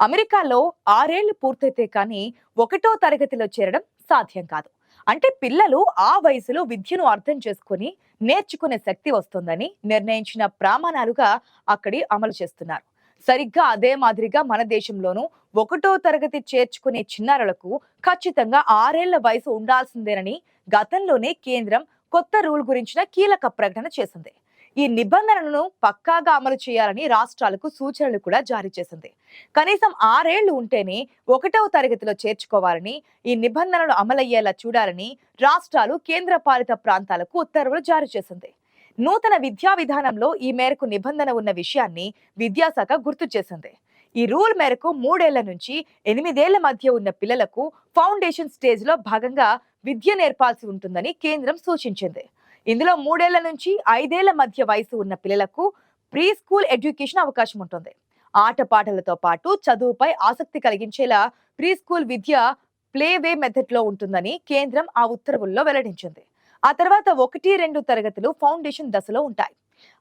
అమెరికాలో ఆరేళ్ళు పూర్తయితే కానీ ఒకటో తరగతిలో చేరడం సాధ్యం కాదు. అంటే పిల్లలు ఆ వయసులో విద్యను అర్థం చేసుకుని నేర్చుకునే శక్తి వస్తుందని నిర్ణయించిన ప్రమాణాలుగా అక్కడి అమలు చేస్తున్నారు. సరిగ్గా అదే మాదిరిగా మన దేశంలోనూ ఒకటో తరగతి చేర్చుకునే చిన్నారులకు ఖచ్చితంగా ఆరేళ్ళ వయసు ఉండాల్సిందేనని గతంలోనే కేంద్రం కొత్త రూల్ గురించిన కీలక ప్రకటన చేసింది. ఈ నిబంధనలను పక్కాగా అమలు చేయాలని రాష్ట్రాలకు సూచనలు కూడా జారీ చేసింది. కనీసం ఆరేళ్ళు ఉంటేనే ఒకటవ తరగతిలో చేర్చుకోవాలని ఈ నిబంధనలు అమలయ్యేలా చూడాలని రాష్ట్రాలు కేంద్ర పాలిత ప్రాంతాలకు ఉత్తర్వులు జారీ చేసింది. నూతన విద్యా విధానంలో ఈ మేరకు నిబంధన ఉన్న విషయాన్ని విద్యాశాఖ గుర్తు చేసింది. ఈ రూల్ మేరకు మూడేళ్ళ నుంచి ఎనిమిదేళ్ళ మధ్య ఉన్న పిల్లలకు ఫౌండేషన్ స్టేజ్లో భాగంగా విద్య నేర్పాల్సి ఉంటుందని కేంద్రం సూచించింది. ఇందులో మూడేళ్ళ నుంచి ఐదేళ్ళ మధ్య వయసు ఉన్న పిల్లలకు ప్రీ స్కూల్ ఎడ్యుకేషన్ అవకాశం ఉంటుంది. ఆటపాటలతో పాటు చదువుపై ఆసక్తి కలిగించేలా ప్రీ స్కూల్ విద్య ప్లేవే మెథడ్లో మెథడ్లో ఉంటుందని కేంద్రం ఆ ఉత్తర్వుల్లో వెల్లడించింది. ఆ తర్వాత ఒకటి రెండు తరగతులు ఫౌండేషన్ దశలో ఉంటాయి.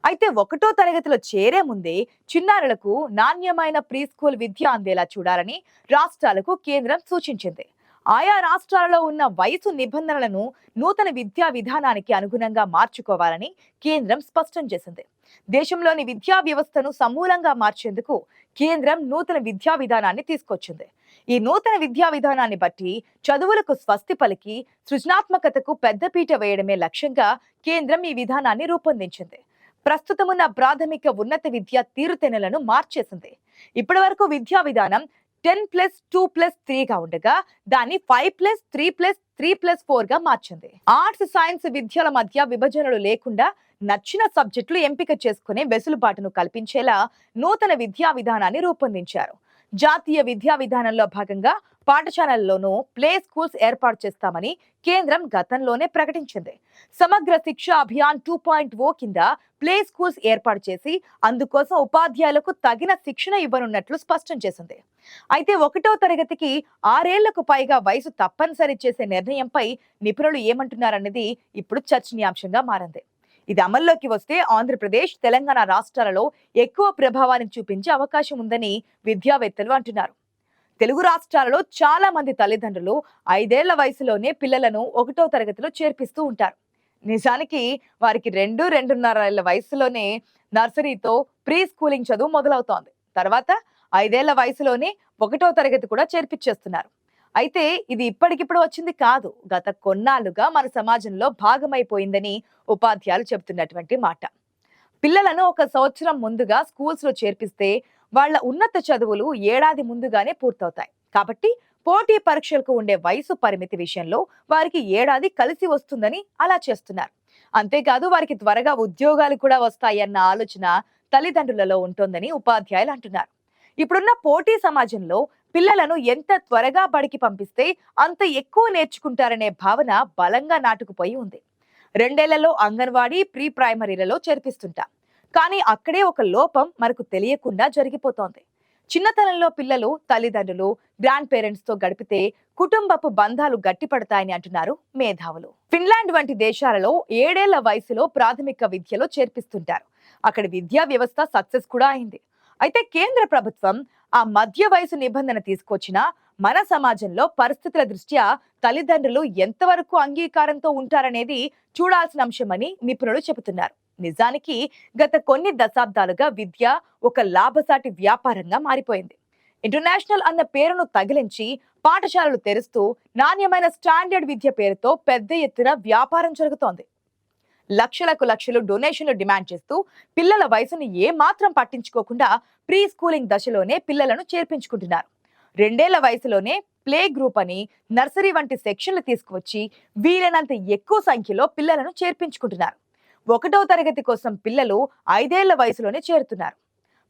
అయితే ఒకటో తరగతిలో చేరే ముందే చిన్నారులకు నాణ్యమైన ప్రీ స్కూల్ విద్య అందేలా చూడాలని రాష్ట్రాలకు కేంద్రం సూచించింది. ఆయా రాష్ట్రాలలో ఉన్న వయసు నిబంధనలను నూతన విద్యా విధానానికి అనుగుణంగా మార్చుకోవాలని కేంద్రం స్పష్టం చేసింది. దేశంలోని విద్యా వ్యవస్థను సమూలంగా మార్చేందుకు కేంద్రం నూతన విద్యా విధానాన్ని తీసుకొచ్చింది. ఈ నూతన విద్యా విధానాన్ని బట్టి చదువులకు స్వస్తి పలికి సృజనాత్మకతకు పెద్దపీట వేయడమే లక్ష్యంగా కేంద్రం ఈ విధానాన్ని రూపొందించింది. ప్రస్తుతమున్న ప్రాథమిక ఉన్నత విద్యా తీరుతెన్నులను మార్చేసింది. ఇప్పటి వరకు విద్యా విధానం టెన్ ప్లస్ టూ ప్లస్ త్రీగా ఉండగా దాన్ని five plus three plus three plus ఫోర్గా మార్చింది ఆర్ట్స్ సైన్స్ విద్యల మధ్య విభజనలు లేకుండా నచ్చిన సబ్జెక్టులు ఎంపిక చేసుకునే వెసులుబాటును కల్పించేలా నూతన విద్యా విధానాన్ని రూపొందించారు. జాతీయ విద్యా విధానంలో భాగంగా పాఠశాలల్లోనూ ప్లే స్కూల్స్ ఏర్పాటు చేస్తామని కేంద్రం గతంలోనే ప్రకటించింది. సమగ్ర శిక్ష అభియాన్ టూ పాయింట్ ఓ కింద ప్లే స్కూల్స్ ఏర్పాటు చేసి అందుకోసం ఉపాధ్యాయులకు తగిన శిక్షణ ఇవ్వనున్నట్లు స్పష్టం చేసింది. అయితే ఒకటో తరగతికి ఆరేళ్ళకు పైగా వయసు తప్పనిసరి చేసే నిర్ణయంపై నిపుణులు ఏమంటున్నారన్నది ఇప్పుడు చర్చనీయాంశంగా మారింది. ఇది అమల్లోకి వస్తే ఆంధ్రప్రదేశ్ తెలంగాణ రాష్ట్రాలలో ఎక్కువ ప్రభావాన్ని చూపించే అవకాశం ఉందని విద్యావేత్తలు అంటున్నారు. తెలుగు రాష్ట్రాలలో చాలా మంది తల్లిదండ్రులు ఐదేళ్ళ వయసులోనే పిల్లలను ఒకటో తరగతిలో చేర్పిస్తూ ఉంటారు. నిజానికి వారికి రెండు రెండున్నర ఏళ్ళ వయసులోనే నర్సరీతో ప్రీ స్కూలింగ్ చదువు మొదలవుతోంది. తర్వాత ఐదేళ్ళ వయసులోనే ఒకటో తరగతి కూడా చేర్పించేస్తున్నారు అయితే ఇది ఇప్పటికిప్పుడు వచ్చింది కాదు. గత కొన్నాళ్ళుగా మన సమాజంలో భాగమైపోయిందని ఉపాధ్యాయులు చెబుతున్నటువంటి మాట. పిల్లలను ఒక సంవత్సరం ముందుగా స్కూల్స్లో చేర్పిస్తే వాళ్ళ ఉన్నత చదువులు ఏడాది ముందుగానే పూర్తవుతాయి. కాబట్టి పోటీ పరీక్షలకు ఉండే వయసు పరిమితి విషయంలో వారికి ఏడాది కలిసి వస్తుందని అలా చేస్తున్నారు. అంతేకాదు వారికి త్వరగా ఉద్యోగాలు కూడా వస్తాయన్న ఆలోచన తల్లిదండ్రులలో ఉంటుందని ఉపాధ్యాయులు అంటున్నారు. ఇప్పుడున్న పోటీ సమాజంలో పిల్లలను ఎంత త్వరగా బడికి పంపిస్తే అంత ఎక్కువ నేర్చుకుంటారనే భావన బలంగా నాటుకుపోయి ఉంది. రెండేళ్ళలో అంగన్వాడీ ప్రీ ప్రైమరీలలో చేర్పిస్తుంటాం కానీ అక్కడే ఒక లోపం మనకు తెలియకుండా జరిగిపోతోంది. చిన్నతనంలో పిల్లలు తల్లిదండ్రులు గ్రాండ్ పేరెంట్స్తో గడిపితే కుటుంబపు బంధాలు గట్టిపడతాయని అంటున్నారు మేధావులు. ఫిన్లాండ్ వంటి దేశాలలో ఏడేళ్ళ వయసులో ప్రాథమిక విద్యలో చేర్పిస్తుంటారు. అక్కడి విద్యా వ్యవస్థ సక్సెస్ కూడా అయింది. అయితే కేంద్ర ప్రభుత్వం ఆ మధ్య వయసు నిబంధన తీసుకొచ్చినా మన సమాజంలో పరిస్థితుల దృష్ట్యా తల్లిదండ్రులు ఎంతవరకు అంగీకారంతో ఉంటారనేది చూడాల్సిన అంశమని నిపుణులు చెబుతున్నారు. నిజానికి గత కొన్ని దశాబ్దాలుగా విద్య ఒక లాభసాటి వ్యాపారంగా మారిపోయింది. ఇంటర్నేషనల్ అన్న పేరును తగిలించి పాఠశాలలు తెరుస్తూ నాణ్యమైన స్టాండర్డ్ విద్య పేరుతో పెద్ద ఎత్తున వ్యాపారం జరుగుతోంది. లక్షలకు లక్షలు డొనేషన్లు డిమాండ్ చేస్తూ పిల్లల వయసును ఏమాత్రం పట్టించుకోకుండా ప్రీ స్కూలింగ్ దశలోనే పిల్లలను చేర్పించుకుంటున్నారు. రెండేళ్ళ వయసులోనే ప్లే గ్రూప్ అని నర్సరీ వంటి సెక్షన్లు తీసుకువచ్చి వీలైనంత ఎక్కువ సంఖ్యలో పిల్లలను చేర్పించుకుంటున్నారు. ఒకటో తరగతి కోసం పిల్లలు ఐదేళ్ళ వయసులోనే చేరుతున్నారు.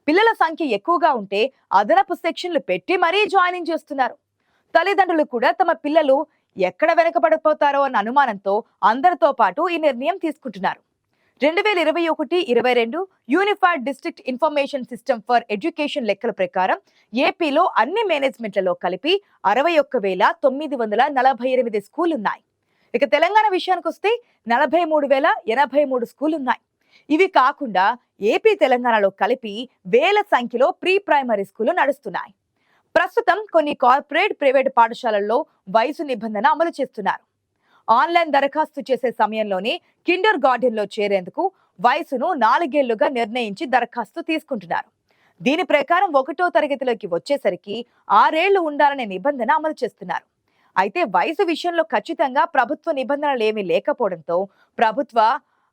పిల్లల సంఖ్య ఎక్కువగా ఉంటే అదనపు సెక్షన్లు పెట్టి మరీ జాయినింగ్ చేస్తున్నారు. తల్లిదండ్రులు కూడా తమ పిల్లలు ఎక్కడ వెనకబడిపోతారో అన్న అనుమానంతో అందరితో పాటు ఈ నిర్ణయం తీసుకుంటున్నారు. రెండు వేల ఇరవై ఒకటి ఇరవై రెండు unified district information system for education లెక్కల ప్రకారం ఏపీలో అన్ని మేనేజ్మెంట్లలో కలిపి అరవై ఒక్క వేల తొమ్మిది వందల నలభై ఎనిమిది స్కూల్ ఉన్నాయి ఇక తెలంగాణ విషయానికి వస్తే నలభై మూడు వేల ఎనభై మూడు స్కూల్ ఉన్నాయి ఇవి కాకుండా ఏపీ తెలంగాణలో కలిపి వేల సంఖ్యలో ప్రీ ప్రైమరీ స్కూళ్ళు నడుస్తున్నాయి. ప్రస్తుతం కొన్ని కార్పొరేట్ ప్రైవేట్ పాఠశాలల్లో వయసు నిబంధన అమలు చేస్తున్నారు. ఆన్లైన్ దరఖాస్తు చేసే సమయంలోనే కిండర్ గార్డెన్లో చేరేందుకు వయసును నాలుగేళ్ళుగా నిర్ణయించి దరఖాస్తు తీసుకుంటున్నారు. దీని ప్రకారం ఒకటో తరగతిలోకి వచ్చేసరికి ఆరేళ్ళు ఉండాలనే నిబంధన అమలు చేస్తున్నారు. అయితే వయసు విషయంలో ఖచ్చితంగా ప్రభుత్వ నిబంధనలు ఏమీ లేకపోవడంతో ప్రభుత్వ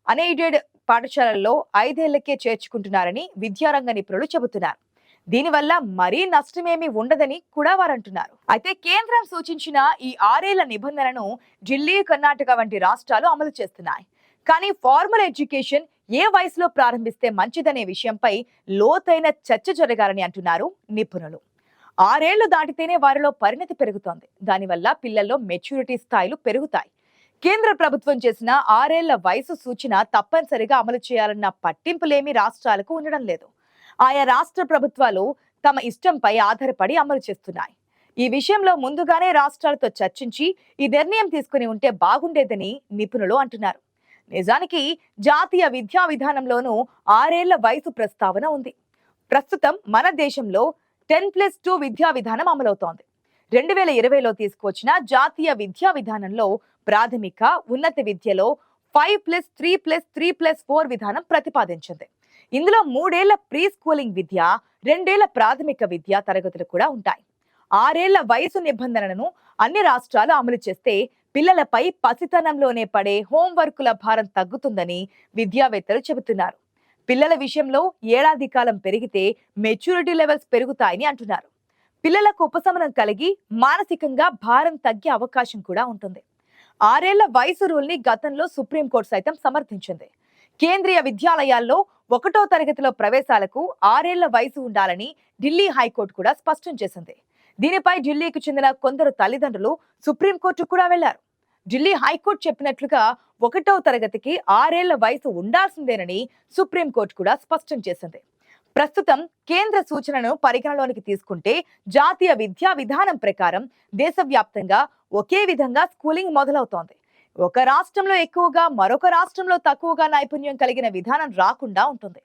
అన్ఎయిడెడ్ పాఠశాలల్లో ఐదేళ్ళకే చేర్చుకుంటున్నారని విద్యారంగ నిపుణులు చెబుతున్నారు. దీనివల్ల మరీ నష్టమేమీ ఉండదని కూడా వారు అంటున్నారు అయితే కేంద్రం సూచించిన ఈ ఆరేళ్ళ నిబంధనను ఢిల్లీ కర్ణాటక వంటి రాష్ట్రాలు అమలు చేస్తున్నాయి. కానీ ఫార్మల్ ఎడ్యుకేషన్ ఏ వయసులో ప్రారంభిస్తే మంచిదనే విషయంపై లోతైన చర్చ జరగాలని అంటున్నారు నిపుణులు. ఆరేళ్ళు దాటితేనే వారిలో పరిణతి పెరుగుతోంది. దానివల్ల పిల్లల్లో మెచ్యూరిటీ స్థాయిలు పెరుగుతాయి. కేంద్ర ప్రభుత్వం చేసిన ఆరేళ్ళ వయసు సూచన తప్పనిసరిగా అమలు చేయాలన్న పట్టింపులేమీ రాష్ట్రాలకు ఉండడం లేదు. ఆయా రాష్ట్ర ప్రభుత్వాలు తమ ఇష్టంపై ఆధారపడి అమలు చేస్తున్నాయి. ఈ విషయంలో ముందుగానే రాష్ట్రాలతో చర్చించి ఈ నిర్ణయం తీసుకుని ఉంటే బాగుండేదని నిపుణులు అంటున్నారు. నిజానికి జాతీయ విద్యా విధానంలోనూ ఆరేళ్ళ వయసు ప్రస్తావన ఉంది. ప్రస్తుతం మన దేశంలో టెన్ ప్లస్ టూ విద్యా విధానం అమలవుతోంది. రెండు వేల ఇరవైలో తీసుకువచ్చిన జాతీయ విద్యా విధానంలో ప్రాథమిక ఉన్నత విద్యలో five plus three plus three plus four విధానం ప్రతిపాదించింది. ఇందులో మూడేళ్ళ ప్రీ స్కూలింగ్ విద్య రెండేళ్ళ ప్రాథమిక విద్యా తరగతులు కూడా ఉంటాయి. ఆరేళ్ళ వయసు నిబంధనలను అన్ని రాష్ట్రాలు అమలు చేస్తే పిల్లలపై పసితనంలోనే పడే హోంవర్కుల భారం తగ్గుతుందని విద్యావేత్తలు చెబుతున్నారు. పిల్లల విషయంలో ఏడాది కాలం పెరిగితే మెచ్యూరిటీ లెవెల్స్ పెరుగుతాయని అంటున్నారు. పిల్లలకు ఉపశమనం కలిగి మానసికంగా భారం తగ్గే అవకాశం కూడా ఉంటుంది. ఆరేళ్ళ వయసు రూల్ని గతంలో సుప్రీంకోర్టు సైతం సమర్థించింది. కేంద్రీయ విద్యాలయాల్లో ఒకటో తరగతిలో ప్రవేశాలకు ఆరేళ్ళ వయసు ఉండాలని ఢిల్లీ హైకోర్టు కూడా స్పష్టం చేసింది. దీనిపై ఢిల్లీకి చెందిన కొందరు తల్లిదండ్రులు సుప్రీంకోర్టు కూడా వెళ్ళారు. ఢిల్లీ హైకోర్టు చెప్పినట్లుగా ఒకటో తరగతికి ఆరేళ్ళ వయసు ఉండాల్సిందేనని సుప్రీంకోర్టు కూడా స్పష్టం చేసింది. ప్రస్తుతం కేంద్ర సూచనను పరిగణలోనికి తీసుకుంటే జాతీయ విద్యా విధానం ప్రకారం దేశవ్యాప్తంగా ఒకే విధంగా స్కూలింగ్ మొదలవుతోంది. ఒక రాష్ట్రంలో ఎక్కువగా మరొక రాష్ట్రంలో తక్కువగా నైపుణ్యం కలిగిన విధానం రాకుండా ఉంటుంది.